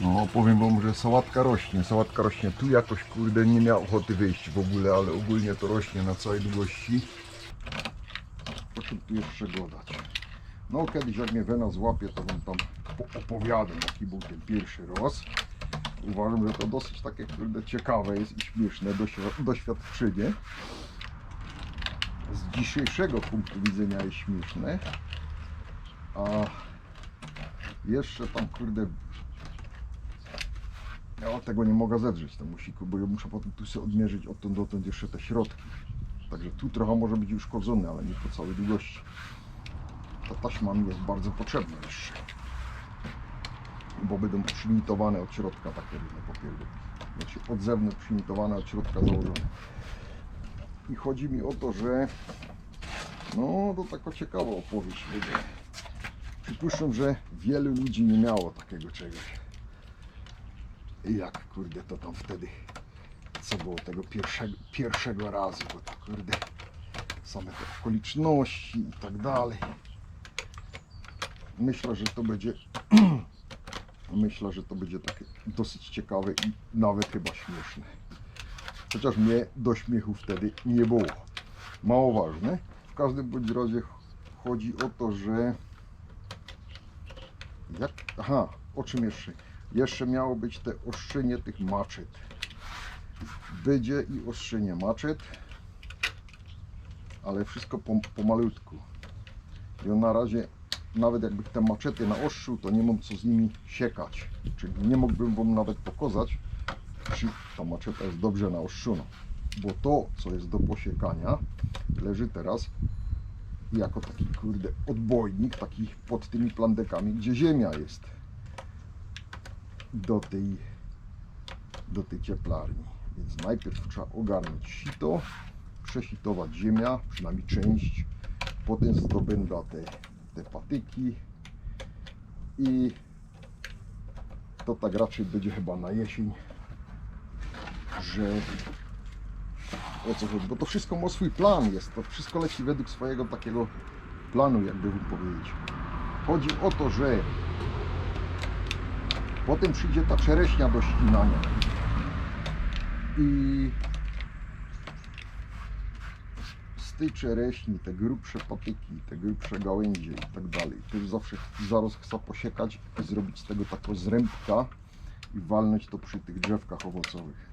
No, powiem wam, że sałatka rośnie. Sałatka rośnie tu jakoś, kurde, nie miał ochoty wyjść w ogóle, ale ogólnie to rośnie na całej długości. Proszę tu jeszcze go dać. No, kiedyś jak mnie Wena złapie, to wam tam po- opowiadam, jaki był ten pierwszy roz. Uważam, że to dosyć takie, kurde, ciekawe jest i śmieszne doświ- doświadczenie. Z dzisiejszego punktu widzenia jest śmieszne. A jeszcze tam, kurde, ja tego nie mogę zedrzeć temu siku, bo ja muszę potem tu sobie odmierzyć odtąd dotąd jeszcze te środki. Także tu trochę może być uszkodzony, ale nie po całej długości. Ta taśma mi jest bardzo potrzebna jeszcze. Bo będą przymitowane od środka takie różne popierdolki. Znaczy od zewnątrz przymitowane, od środka założone. I chodzi mi o to, że no to taka ciekawa opowieść. Przypuszczam, że wielu ludzi nie miało takiego czegoś. Jak kurde to tam wtedy co było tego pierwszego, pierwszego razu, bo to kurde same te okoliczności i tak dalej. Myślę, że to będzie myślę, że to będzie takie dosyć ciekawe i nawet chyba śmieszne. Chociaż mnie do śmiechu wtedy nie było. Mało ważne. W każdym bądź razie chodzi o to, że jak... Aha, o czym jeszcze? Jeszcze miało być te oszczenie tych maczet. Będzie i oszczenie maczet, ale wszystko po, pomalutku. I na razie, nawet jakby te maczety naostrzył, to nie mam co z nimi siekać. Czyli nie mógłbym wam nawet pokazać, czy ta maczeta jest dobrze naostrzona. Bo to, co jest do posiekania, leży teraz jako taki kurde odbojnik, taki pod tymi plandekami, gdzie ziemia jest do tej, do tej cieplarni. Więc najpierw trzeba ogarnąć sito, przesitować ziemia, przynajmniej część, potem zdobędę te, te patyki i to tak raczej będzie chyba na jesień, że o co chodzi, bo to wszystko ma swój plan jest, to wszystko leci według swojego takiego planu, jakby powiedzieć. Chodzi o to, że potem przyjdzie ta czereśnia do ścinania i z tej czereśni, te grubsze patyki, te grubsze gałęzie i tak dalej, już zawsze zaraz chcę posiekać i zrobić z tego taką zrębka i walnąć to przy tych drzewkach owocowych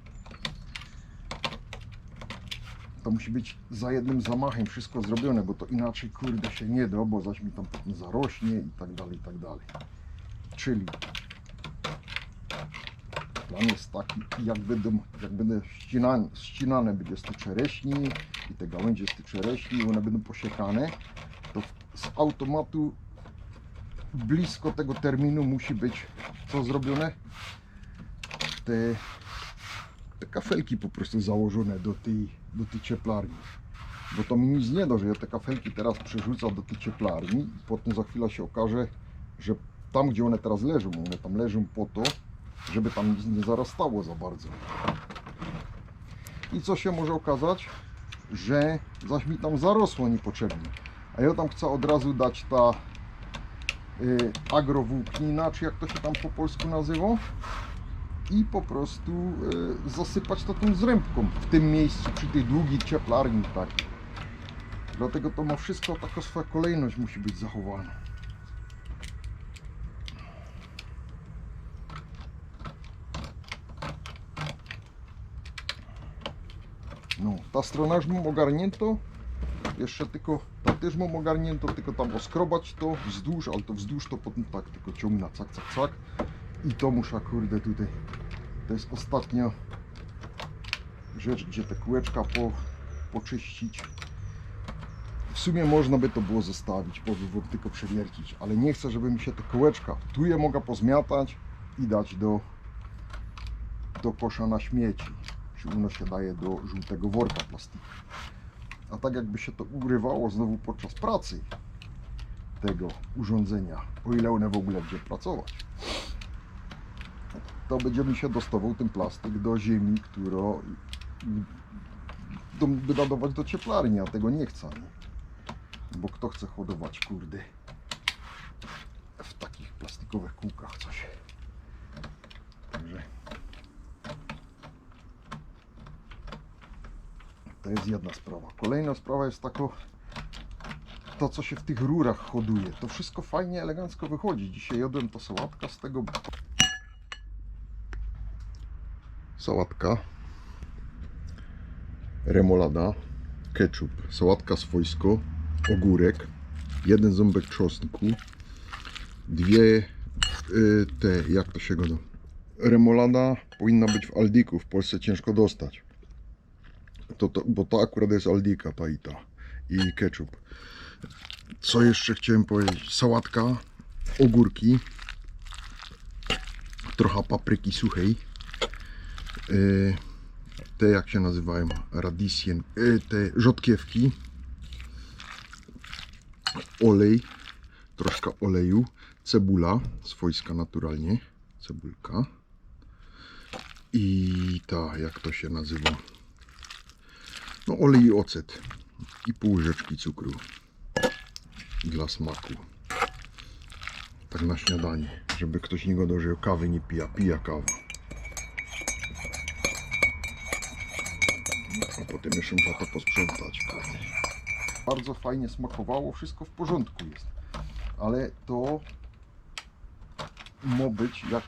to musi być za jednym zamachem wszystko zrobione, bo to inaczej kurde się nie da, bo zaś mi tam potem zarośnie i tak dalej, i tak dalej. Czyli plan jest taki, jak będą, jak będę ścinane, ścinane będzie z tej czereśni i te gałęzie z tej czereśni, one będą posiekane, to z automatu blisko tego terminu musi być co zrobione? Te te kafelki po prostu założone do tej, do tej cieplarni. Bo to mi nic nie da, że ja te kafelki teraz przerzucam do tej cieplarni i potem za chwilę się okaże, że tam gdzie one teraz leżą, one tam leżą po to, żeby tam nic nie zarastało za bardzo. I co się może okazać? Że zaś mi tam zarosło niepotrzebnie. A ja tam chcę od razu dać ta y, agrowłóknina, czy jak to się tam po polsku nazywa i po prostu e, zasypać to tą zrębką w tym miejscu, przy tej długiej cieplarni tak. Dlatego to ma wszystko, taka swoja kolejność musi być zachowana. No, ta strona już mam ogarnięto. Jeszcze tylko, ta też mam ogarnięto, tylko tam oskrobać to wzdłuż, ale to wzdłuż to potem tak tylko ciągnę, cak, cak, cak. I to muszę, kurde, tutaj. To jest ostatnia rzecz, gdzie te kółeczka po, poczyścić. W sumie można by to było zostawić, powiem tylko przewiercić, ale nie chcę, żeby mi się te kółeczka, tu je mogę pozmiatać i dać do, do kosza na śmieci. Czy ono się daje do żółtego worka plastiku. A tak jakby się to urywało znowu podczas pracy tego urządzenia, o ile one w ogóle będzie pracować to będzie mi się dostawał ten plastik do ziemi, którą do, by nadawać do cieplarni, a tego nie chcę. Bo kto chce hodować, kurde, w takich plastikowych kółkach coś. To jest jedna sprawa. Kolejna sprawa jest taka, to co się w tych rurach hoduje. To wszystko fajnie, elegancko wychodzi. Dzisiaj jadłem to sałatka z tego. Sałatka. Remolada. Ketchup. Sałatka swojsko. Ogórek. Jeden ząbek czosnku. Dwie y, te, jak to się go Remolada powinna być w Aldiku. W Polsce ciężko dostać. To, to, bo to akurat jest Aldika, ta i ketchup. Co jeszcze chciałem powiedzieć? Sałatka, ogórki, trochę papryki suchej. Yy, te jak się nazywają? Radisien. Yy, te rzodkiewki. Olej. Troszkę oleju. Cebula swojska naturalnie. Cebulka. I ta, jak to się nazywa? No olej i ocet. I pół łyżeczki cukru. Dla smaku. Tak na śniadanie. Żeby ktoś nie gadał, kawy nie pija. Pija kawa. A potem jeszcze muszę to posprzątać. Bardzo fajnie smakowało. Wszystko w porządku jest. Ale to ma być jak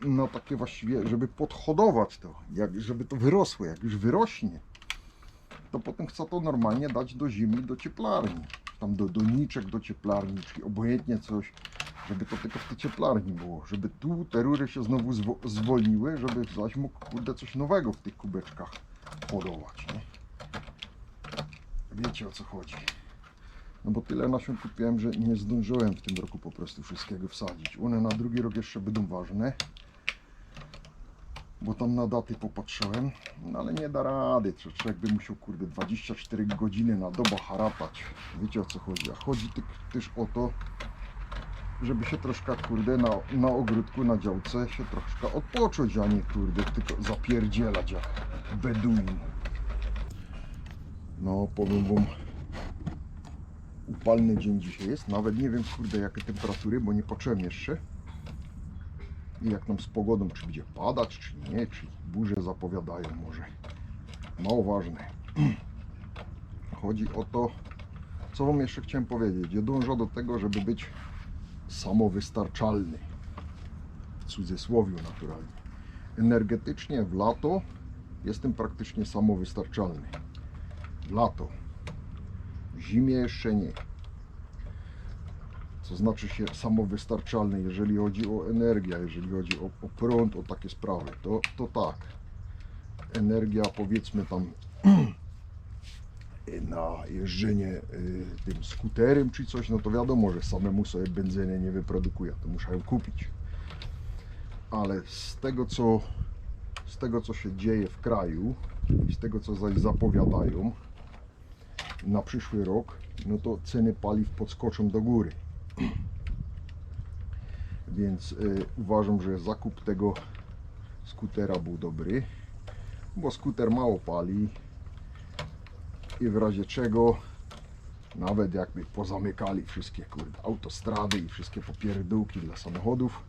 no takie właściwie, żeby podhodować to, jak, żeby to wyrosło, jak już wyrośnie, to potem chcę to normalnie dać do zimy, do cieplarni. Tam do doniczek do cieplarni, czyli obojętnie coś, żeby to tylko w tej cieplarni było. Żeby tu te rury się znowu zwo- zwolniły, żeby zaś mógł kurde coś nowego w tych kubeczkach podawać, nie? Wiecie o co chodzi. No bo tyle nasion kupiłem, że nie zdążyłem w tym roku po prostu wszystkiego wsadzić. One na drugi rok jeszcze będą ważne bo tam na daty popatrzyłem, no ale nie da rady, człowiek by musiał kurde 24 godziny na dobę haratać, wiecie o co chodzi, a chodzi też o to, żeby się troszkę kurde na, na ogródku, na działce się troszkę odpocząć, a nie kurde tylko zapierdzielać jak beduin. No powiem wam, upalny dzień dzisiaj jest, nawet nie wiem kurde jakie temperatury, bo nie patrzyłem jeszcze i jak tam z pogodą, czy będzie padać, czy nie, czy burze zapowiadają może. Mało ważne. Chodzi o to, co Wam jeszcze chciałem powiedzieć. Ja dążę do tego, żeby być samowystarczalny. W cudzysłowie naturalnie. Energetycznie w lato jestem praktycznie samowystarczalny. W lato. W zimie jeszcze nie co znaczy się samowystarczalny, jeżeli chodzi o energię, jeżeli chodzi o, o prąd, o takie sprawy, to, to tak. Energia powiedzmy tam na jeżdżenie y, tym skuterem czy coś, no to wiadomo, że samemu sobie benzyny nie wyprodukuje, to muszę ją kupić. Ale z tego co z tego co się dzieje w kraju i z tego co zaś zapowiadają na przyszły rok, no to ceny paliw podskoczą do góry. Więc y, uważam, że zakup tego skutera był dobry, bo skuter mało pali i w razie czego nawet jakby pozamykali wszystkie kurde, autostrady i wszystkie popierdółki dla samochodów,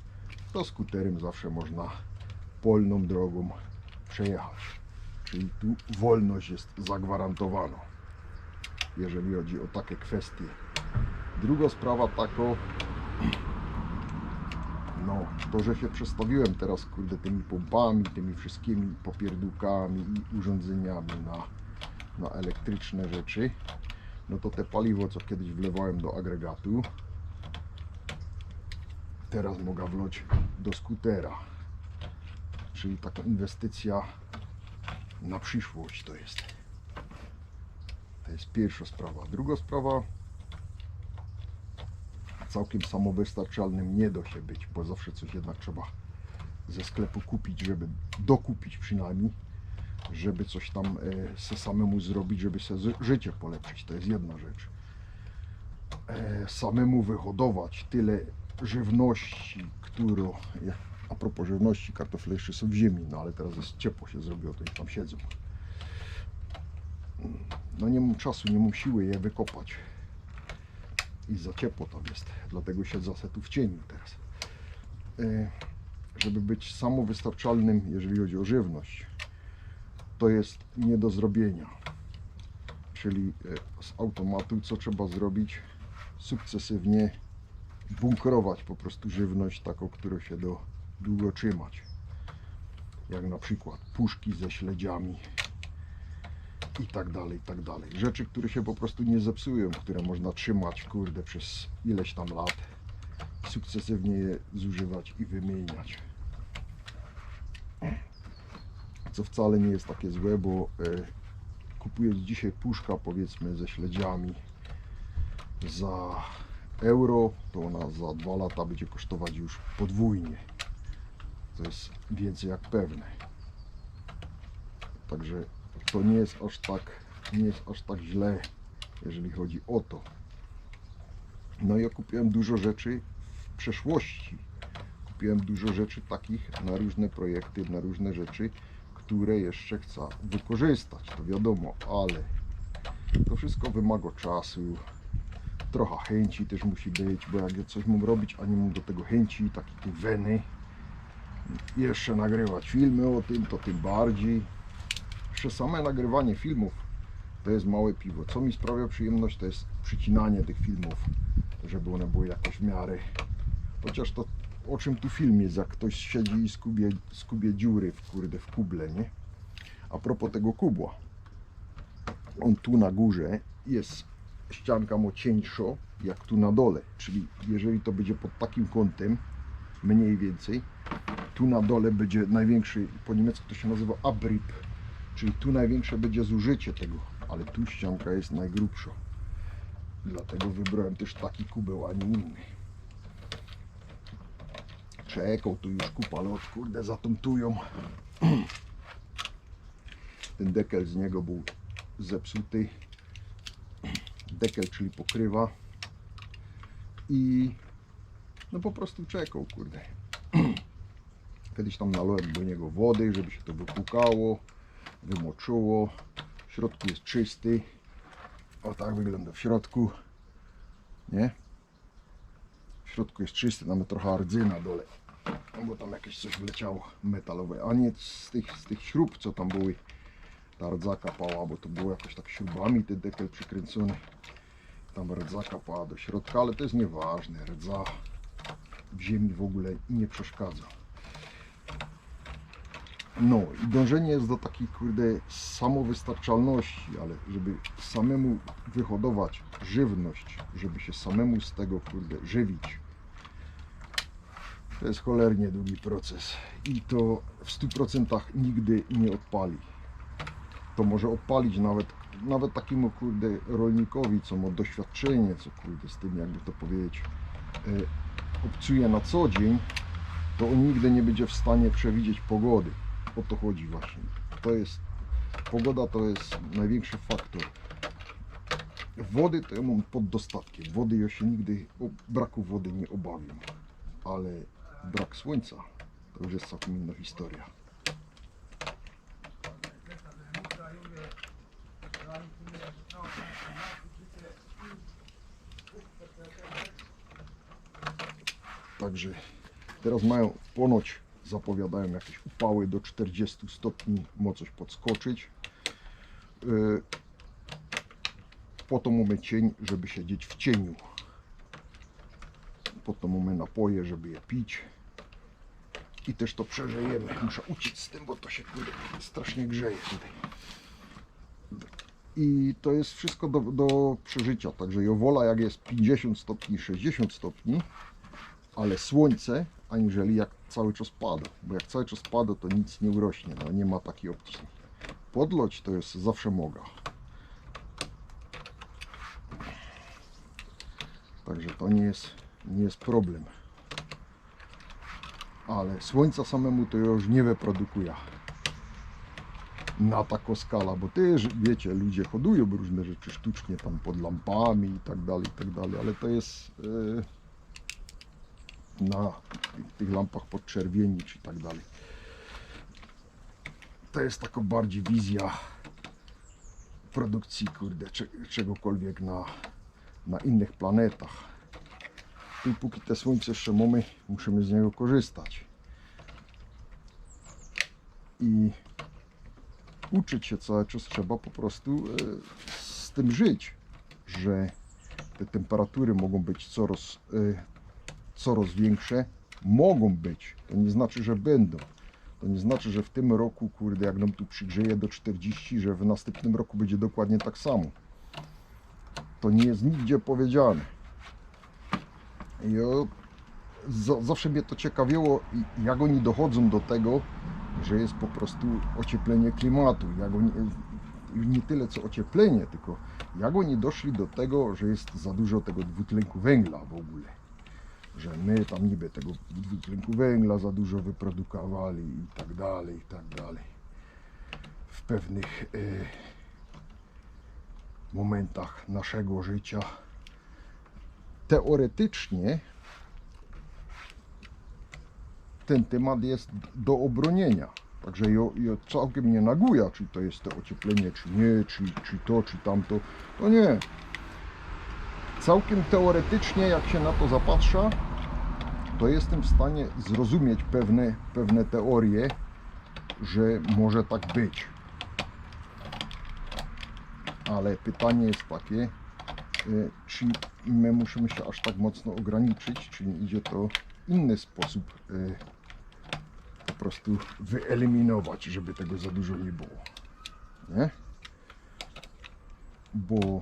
to skuterem zawsze można polną drogą przejechać. Czyli tu wolność jest zagwarantowana, jeżeli chodzi o takie kwestie. Druga sprawa tako, no to, że się przestawiłem teraz kurde tymi pompami, tymi wszystkimi popierdółkami i urządzeniami na, na elektryczne rzeczy, no to te paliwo, co kiedyś wlewałem do agregatu, teraz mogę wlać do skutera. Czyli taka inwestycja na przyszłość to jest. To jest pierwsza sprawa. Druga sprawa, całkiem samowystarczalnym nie da się być, bo zawsze coś jednak trzeba ze sklepu kupić, żeby dokupić przynajmniej, żeby coś tam e, se samemu zrobić, żeby zy- życie polepszyć. To jest jedna rzecz. E, samemu wyhodować tyle żywności, którą, a propos żywności, kartofle jeszcze są w ziemi, no ale teraz jest ciepło się zrobiło, to ich tam siedzą. No nie mam czasu, nie mam siły je wykopać i za ciepło tam jest. Dlatego siedzę se tu w cieniu teraz. E, Żeby być samowystarczalnym, jeżeli chodzi o żywność, to jest nie do zrobienia. czyli e, z automatu, co trzeba zrobić? Sukcesywnie bunkrować po prostu żywność taką, którą się do długo trzymać. Jak na przykład puszki ze śledziami i tak dalej, i tak dalej. Rzeczy, które się po prostu nie zepsują, które można trzymać, kurde, przez ileś tam lat. Sukcesywnie je zużywać i wymieniać. Co wcale nie jest takie złe, bo e, kupując dzisiaj puszka powiedzmy ze śledziami za euro, to ona za dwa lata będzie kosztować już podwójnie. To jest więcej jak pewne. Także to nie jest aż tak, nie jest aż tak źle, jeżeli chodzi o to. No ja kupiłem dużo rzeczy w przeszłości. Kupiłem dużo rzeczy takich na różne projekty, na różne rzeczy, które jeszcze chcę wykorzystać. To wiadomo, ale to wszystko wymaga czasu. Trochę chęci też musi być, bo jak ja coś mam robić, a nie mam do tego chęci, takiej weny, jeszcze nagrywać filmy o tym, to tym bardziej. Jeszcze same nagrywanie filmów to jest małe piwo. Co mi sprawia przyjemność, to jest przycinanie tych filmów, żeby one były jakoś w miarę. Chociaż to o czym tu film jest, jak ktoś siedzi i skubie, skubie dziury w kurde w kuble, nie? A propos tego kubła. On tu na górze jest ścianka mo cieńsza jak tu na dole. Czyli jeżeli to będzie pod takim kątem, mniej więcej, tu na dole będzie największy, po niemiecku to się nazywa abrip, czyli tu największe będzie zużycie tego, ale tu ścianka jest najgrubsza. Dlatego wybrałem też taki kubeł, a nie inny. Czekał tu już kupa lot, kurde, zatontują. Ten dekel z niego był zepsuty. Dekel, czyli pokrywa. I no po prostu czekał, kurde. Kiedyś tam nalałem do niego wody, żeby się to wypłukało, wymoczyło. W środku jest czysty. O tak wygląda w środku. Nie? W środku jest czysty, nawet trochę rdzy na dole. No bo tam jakieś coś wleciało metalowe, a nie z tych, z tych śrub, co tam były. Ta rdza kapała, bo to było jakoś tak śrubami ten dekel przykręcony. Tam rdza kapała do środka, ale to jest nieważne. Rdza w ziemi w ogóle nie przeszkadza. No i dążenie jest do takiej kurde samowystarczalności, ale żeby samemu wyhodować żywność, żeby się samemu z tego kurde żywić, to jest cholernie długi proces i to w 100% nigdy nie odpali. To może odpalić nawet, nawet takiemu kurde rolnikowi, co ma doświadczenie, co kurde z tym jakby to powiedzieć, e, obcuje na co dzień, to on nigdy nie będzie w stanie przewidzieć pogody. O to chodzi właśnie. To jest, pogoda to jest największy faktor. Wody to ja mam pod dostatkiem. Wody ja się nigdy o braku wody nie obawiam. Ale brak słońca to już jest całkiem inna historia. Także teraz mają ponoć zapowiadają jakieś upały do 40 stopni, ma coś podskoczyć. Yy, Po to mamy cień, żeby siedzieć w cieniu. Po to mamy napoje, żeby je pić. I też to przeżyjemy. Muszę uciec z tym, bo to się strasznie grzeje tutaj. I to jest wszystko do, do przeżycia. Także jowola jak jest 50 stopni, 60 stopni, ale słońce, aniżeli jak cały czas pada. Bo jak cały czas pada, to nic nie urośnie. No, nie ma takiej opcji. Podloć to jest zawsze moga. Także to nie jest, nie jest problem. Ale słońca samemu to już nie wyprodukuje na taką skalę, bo też wiecie, ludzie hodują różne rzeczy sztucznie tam pod lampami i tak dalej, i tak dalej, ale to jest e, na tych, tych lampach podczerwieni czy tak dalej. To jest taka bardziej wizja produkcji, kurde, cze, czegokolwiek na, na innych planetach. I póki te słońce jeszcze mamy, musimy z niego korzystać. I uczyć się cały czas trzeba po prostu e, z tym żyć, że te temperatury mogą być coraz, y, coraz większe. Mogą być. To nie znaczy, że będą. To nie znaczy, że w tym roku, kurde, jak nam tu przygrzeje do 40, że w następnym roku będzie dokładnie tak samo. To nie jest nigdzie powiedziane. I o, za- zawsze mnie to ciekawiło, jak oni dochodzą do tego, że jest po prostu ocieplenie klimatu. Jak oni, nie tyle co ocieplenie, tylko jak oni doszli do tego, że jest za dużo tego dwutlenku węgla w ogóle. Że my tam niby tego dwutlenku węgla za dużo wyprodukowali i tak dalej, i tak dalej. W pewnych e, momentach naszego życia. Teoretycznie ten temat jest do obronienia. Także ja, całkiem nie naguja, czy to jest to ocieplenie, czy nie, czy, czy to, czy tamto. To nie. Całkiem teoretycznie, jak się na to zapatrzę, to jestem w stanie zrozumieć pewne, pewne teorie, że może tak być. Ale pytanie jest takie, e, czy my musimy się aż tak mocno ograniczyć, czy nie idzie to inny sposób e, po prostu wyeliminować, żeby tego za dużo nie było. Nie? Bo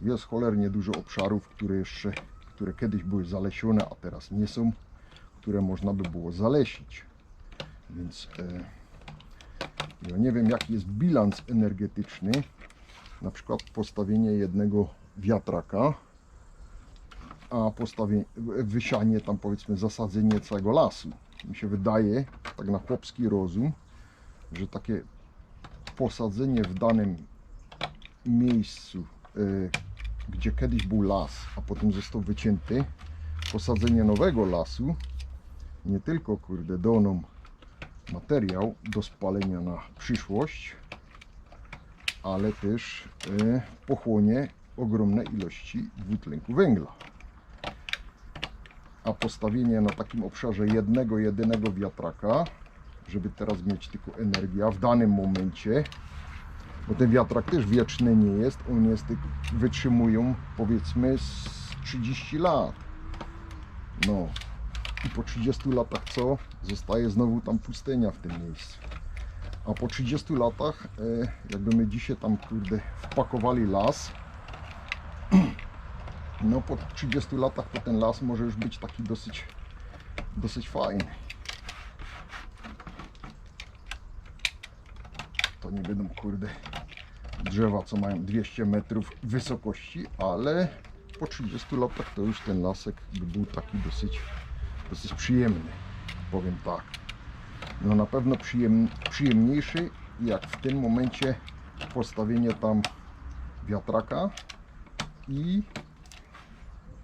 jest cholernie dużo obszarów, które jeszcze, które kiedyś były zalesione, a teraz nie są, które można by było zalesić. Więc e, ja nie wiem jaki jest bilans energetyczny, na przykład postawienie jednego wiatraka, a postawienie, wysianie tam powiedzmy zasadzenie całego lasu. Mi się wydaje, tak na chłopski rozum, że takie posadzenie w danym miejscu, y, gdzie kiedyś był las, a potem został wycięty, posadzenie nowego lasu, nie tylko kurde nam materiał do spalenia na przyszłość, ale też y, pochłonie ogromne ilości dwutlenku węgla. A postawienie na takim obszarze jednego, jedynego wiatraka, żeby teraz mieć tylko energię w danym momencie, bo ten wiatrak też wieczny nie jest, on jest, wytrzymują powiedzmy z 30 lat. No i po 30 latach co? Zostaje znowu tam pustynia w tym miejscu. A po 30 latach, e, jakby my dzisiaj tam kurde wpakowali las, no po 30 latach to ten las może już być taki dosyć, dosyć fajny. Nie będą kurde drzewa, co mają 200 metrów wysokości, ale po 30 latach to już ten lasek by był taki dosyć, dosyć przyjemny, powiem tak. No na pewno przyjem, przyjemniejszy jak w tym momencie postawienie tam wiatraka i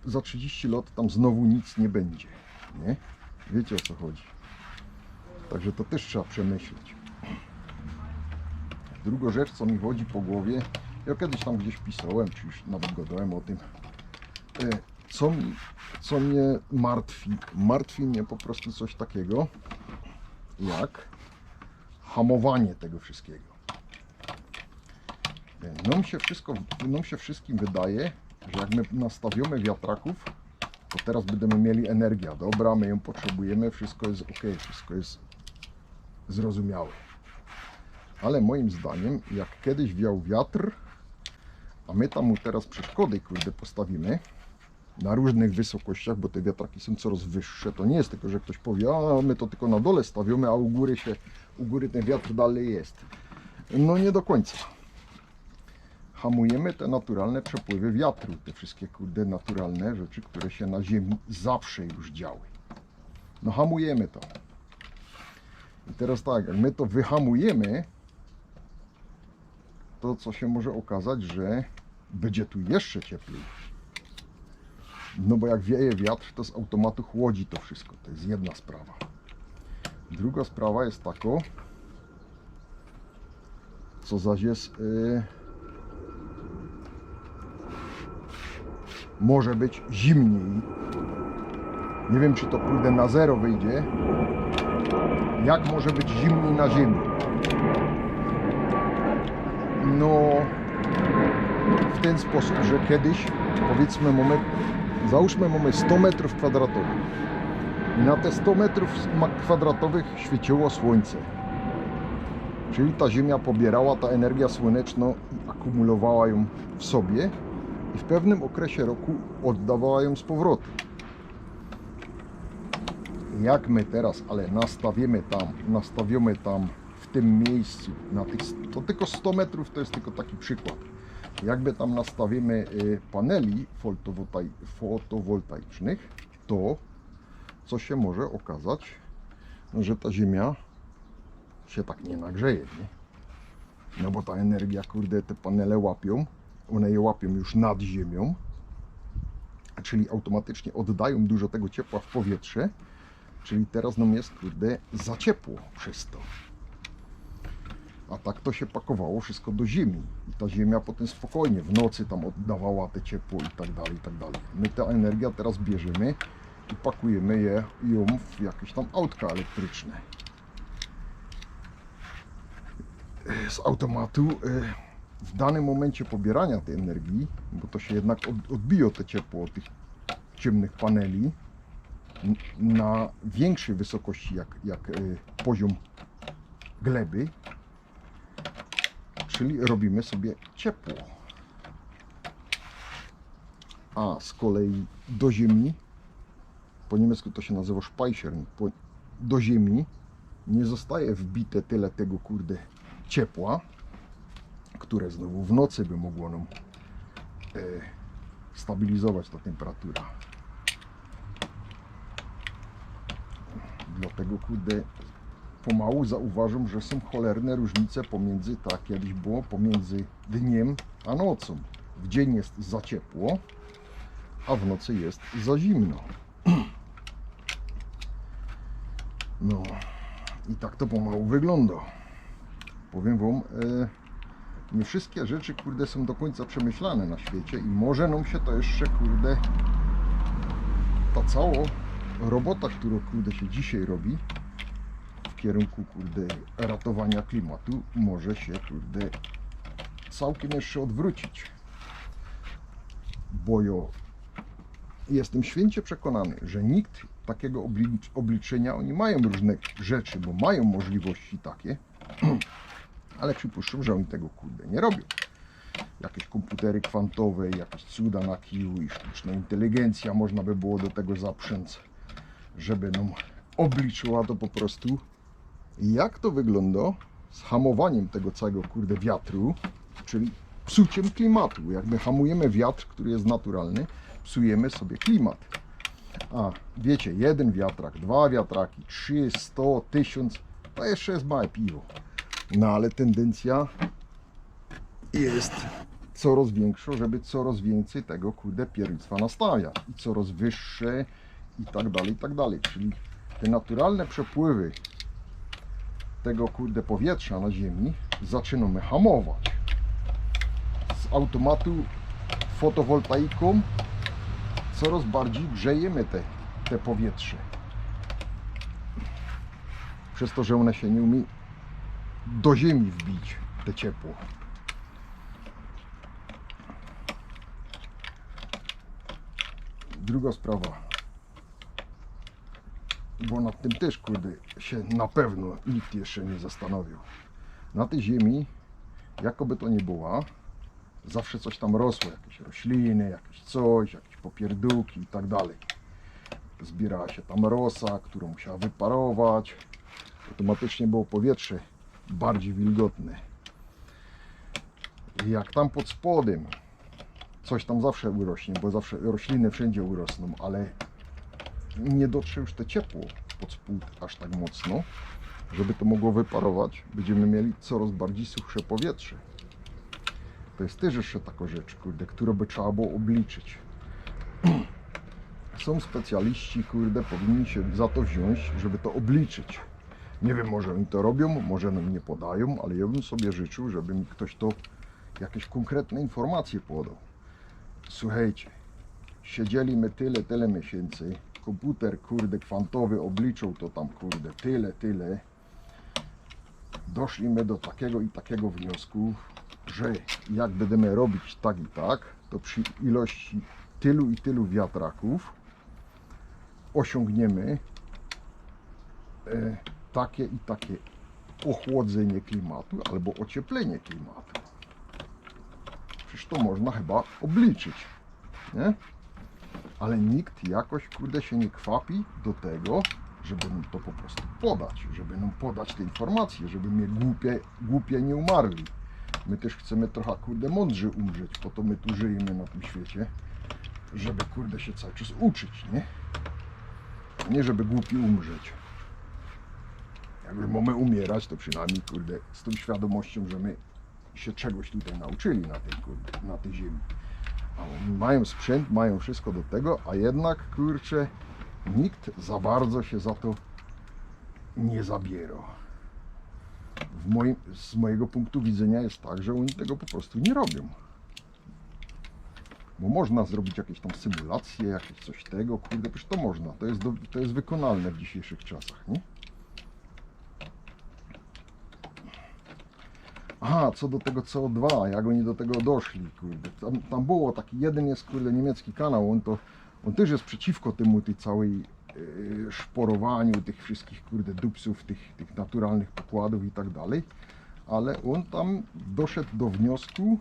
za 30 lat tam znowu nic nie będzie. Nie? Wiecie o co chodzi. Także to też trzeba przemyśleć. Druga rzecz, co mi chodzi po głowie, ja kiedyś tam gdzieś pisałem, czy już nawet gadałem o tym, e, co, mi, co mnie martwi. Martwi mnie po prostu coś takiego, jak hamowanie tego wszystkiego. E, Nam się, wszystko, nam się wszystkim wydaje, że jak my nastawimy wiatraków, to teraz będziemy mieli energię. Dobra, my ją potrzebujemy, wszystko jest ok, wszystko jest zrozumiałe. Ale moim zdaniem, jak kiedyś wiał wiatr, a my tam mu teraz przeszkody, kurde, postawimy na różnych wysokościach, bo te wiatraki są coraz wyższe, to nie jest tylko, że ktoś powie, a my to tylko na dole stawiamy, a u góry się, u góry ten wiatr dalej jest. No nie do końca hamujemy te naturalne przepływy wiatru, te wszystkie kurde naturalne rzeczy, które się na Ziemi zawsze już działy. No hamujemy to. I teraz tak, jak my to wyhamujemy, to co się może okazać, że będzie tu jeszcze cieplej. No bo jak wieje wiatr, to z automatu chłodzi to wszystko. To jest jedna sprawa. Druga sprawa jest taka, co zaś jest... Yy, może być zimniej. Nie wiem, czy to kurde na zero wyjdzie. Jak może być zimniej na ziemi? No, w ten sposób, że kiedyś powiedzmy mamy, załóżmy mamy 100 metrów kwadratowych i na te 100 metrów kwadratowych świeciło słońce. Czyli ta Ziemia pobierała ta energia słoneczna akumulowała ją w sobie i w pewnym okresie roku oddawała ją z powrotem. Jak my teraz, ale nastawimy tam, nastawimy tam tym miejscu, na tych, to tylko 100 metrów to jest tylko taki przykład. Jakby tam nastawimy y, paneli fotowoltai, fotowoltaicznych, to co się może okazać, no, że ta Ziemia się tak nie nagrzeje, nie? No bo ta energia, kurde, te panele łapią, one je łapią już nad ziemią, czyli automatycznie oddają dużo tego ciepła w powietrze, czyli teraz nam jest, kurde, za ciepło przez to. A tak to się pakowało wszystko do ziemi i ta ziemia potem spokojnie w nocy tam oddawała te ciepło i tak dalej, i tak dalej. My tę energię teraz bierzemy i pakujemy je, ją w jakieś tam autka elektryczne. z automatu y, w danym momencie pobierania tej energii, bo to się jednak od- odbije te ciepło od tych ciemnych paneli na większej wysokości jak, jak y, poziom gleby, czyli robimy sobie ciepło. A z kolei do ziemi, po niemiecku to się nazywa Speichern, do ziemi nie zostaje wbite tyle tego kurde ciepła, które znowu w nocy by mogło nam e, stabilizować ta temperatura. Dlatego kurde pomału zauważam, że są cholerne różnice pomiędzy, tak kiedyś było, pomiędzy dniem a nocą. W dzień jest za ciepło, a w nocy jest za zimno. No i tak to pomału wygląda powiem Wam, e, nie wszystkie rzeczy, kurde, są do końca przemyślane na świecie i może nam się to jeszcze, kurde, ta cała robota, którą, kurde, się dzisiaj robi kierunku, kurde, ratowania klimatu, może się, kurde, całkiem jeszcze odwrócić. Bo ja jestem święcie przekonany, że nikt takiego oblicz- obliczenia, oni mają różne rzeczy, bo mają możliwości takie, ale przypuszczam, że oni tego kurde nie robią. Jakieś komputery kwantowe, jakieś cuda na kiju i sztuczna inteligencja można by było do tego zaprzęc, żeby nam obliczyła to po prostu, jak to wygląda z hamowaniem tego całego kurde wiatru, czyli psuciem klimatu. Jak my hamujemy wiatr, który jest naturalny, psujemy sobie klimat. A wiecie, jeden wiatrak, dwa wiatraki, trzy, sto, tysiąc, to jeszcze jest małe piwo. No ale tendencja jest coraz większa, żeby coraz więcej tego kurde piernictwa nastawiać i coraz wyższe i tak dalej, i tak dalej. Czyli te naturalne przepływy tego kurde powietrza na ziemi zaczynamy hamować. Z automatu fotowoltaiką coraz bardziej grzejemy te, te powietrze. Przez to, że one się nie umie do ziemi wbić te ciepło. Druga sprawa, bo nad tym też kurde się na pewno nikt jeszcze nie zastanowił. Na tej ziemi, jakoby to nie była, zawsze coś tam rosło, jakieś rośliny, jakieś coś, jakieś popierdółki i tak dalej. Zbierała się tam rosa, którą musiała wyparować. Automatycznie było powietrze bardziej wilgotne. I jak tam pod spodem coś tam zawsze urośnie, bo zawsze rośliny wszędzie urosną, ale nie dotrze już to ciepło pod spód aż tak mocno, żeby to mogło wyparować, będziemy mieli coraz bardziej suchsze powietrze. To jest też jeszcze taka rzecz, kurde, którą by trzeba było obliczyć. Są specjaliści, kurde, powinni się za to wziąć, żeby to obliczyć. Nie wiem, może oni to robią, może nam nie podają, ale ja bym sobie życzył, żeby mi ktoś to jakieś konkretne informacje podał. Słuchajcie, siedzieliśmy tyle, tyle miesięcy, komputer, kurde, kwantowy obliczył to tam, kurde, tyle, tyle. Doszliśmy do takiego i takiego wniosku. że jak będziemy robić tak i tak, to przy ilości tylu i tylu wiatraków osiągniemy e, takie i takie ochłodzenie klimatu albo ocieplenie klimatu. Przecież to można chyba obliczyć, nie? Ale nikt jakoś, kurde, się nie kwapi do tego, żeby nam to po prostu podać, żeby nam podać te informacje, żeby mnie głupie, głupie nie umarli. My też chcemy trochę, kurde, mądrze umrzeć, po to my tu żyjemy na tym świecie, żeby, kurde, się cały czas uczyć, nie? A nie żeby głupi umrzeć. Jakby mamy umierać, to przynajmniej, kurde, z tą świadomością, że my się czegoś tutaj nauczyli na tej, kurde, na tej ziemi. Mają sprzęt, mają wszystko do tego, a jednak, kurczę, nikt za bardzo się za to nie zabiera. Moim, z mojego punktu widzenia jest tak, że oni tego po prostu nie robią. Bo można zrobić jakieś tam symulacje, jakieś coś tego, kurde, przecież to można, to jest, do, to jest wykonalne w dzisiejszych czasach, nie? Aha, co do tego CO2, jak oni do tego doszli, kurde. Tam, tam było taki jeden jest, kurde, niemiecki kanał, on to, on też jest przeciwko temu, tej całej yy, szporowaniu tych wszystkich, kurde, dupsów, tych, tych naturalnych pokładów i tak dalej, ale on tam doszedł do wniosku,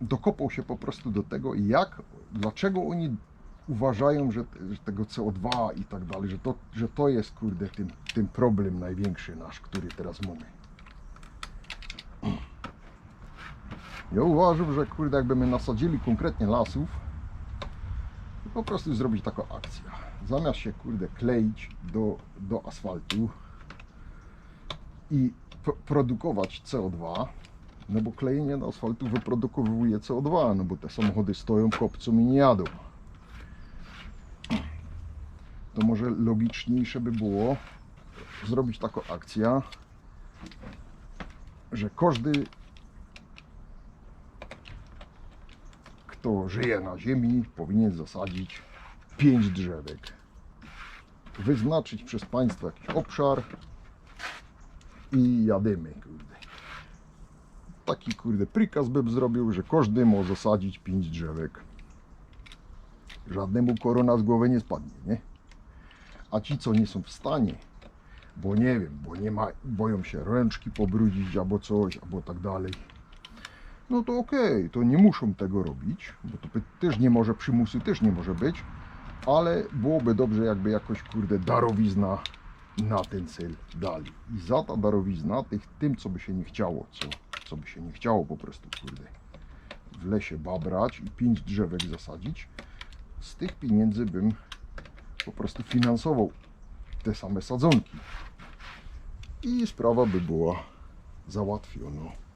dokopał się po prostu do tego, jak, dlaczego oni uważają, że, że tego CO2 i tak dalej, że to, że to jest, kurde, tym, tym problem największy nasz, który teraz mamy. Ja uważam, że kurde, jakby my nasadzili konkretnie lasów, to po prostu zrobić taką akcję. Zamiast się kurde kleić do, do asfaltu i pro- produkować CO2, no bo klejenie do asfaltu wyprodukowuje CO2, no bo te samochody stoją, kopcą i nie jadą. To może logiczniejsze by było zrobić taką akcję, że każdy, kto żyje na ziemi, powinien zasadzić pięć drzewek. Wyznaczyć przez państwo jakiś obszar i jadymy, kurde. Taki, kurde, prikaz bym zrobił, że każdy ma zasadzić pięć drzewek. Żadnemu korona z głowy nie spadnie, nie? A ci, co nie są w stanie, bo nie wiem, bo nie ma, boją się ręczki pobrudzić albo coś, albo tak dalej. No to okej, to nie muszą tego robić, bo to też nie może, przymusu też nie może być, ale byłoby dobrze jakby jakoś, kurde, darowizna na ten cel dali. I za ta darowizna, tych, tym co by się nie chciało, co, co by się nie chciało po prostu, kurde, w lesie babrać i pięć drzewek zasadzić, z tych pieniędzy bym po prostu finansował te same sadzonki i sprawa by była załatwiona.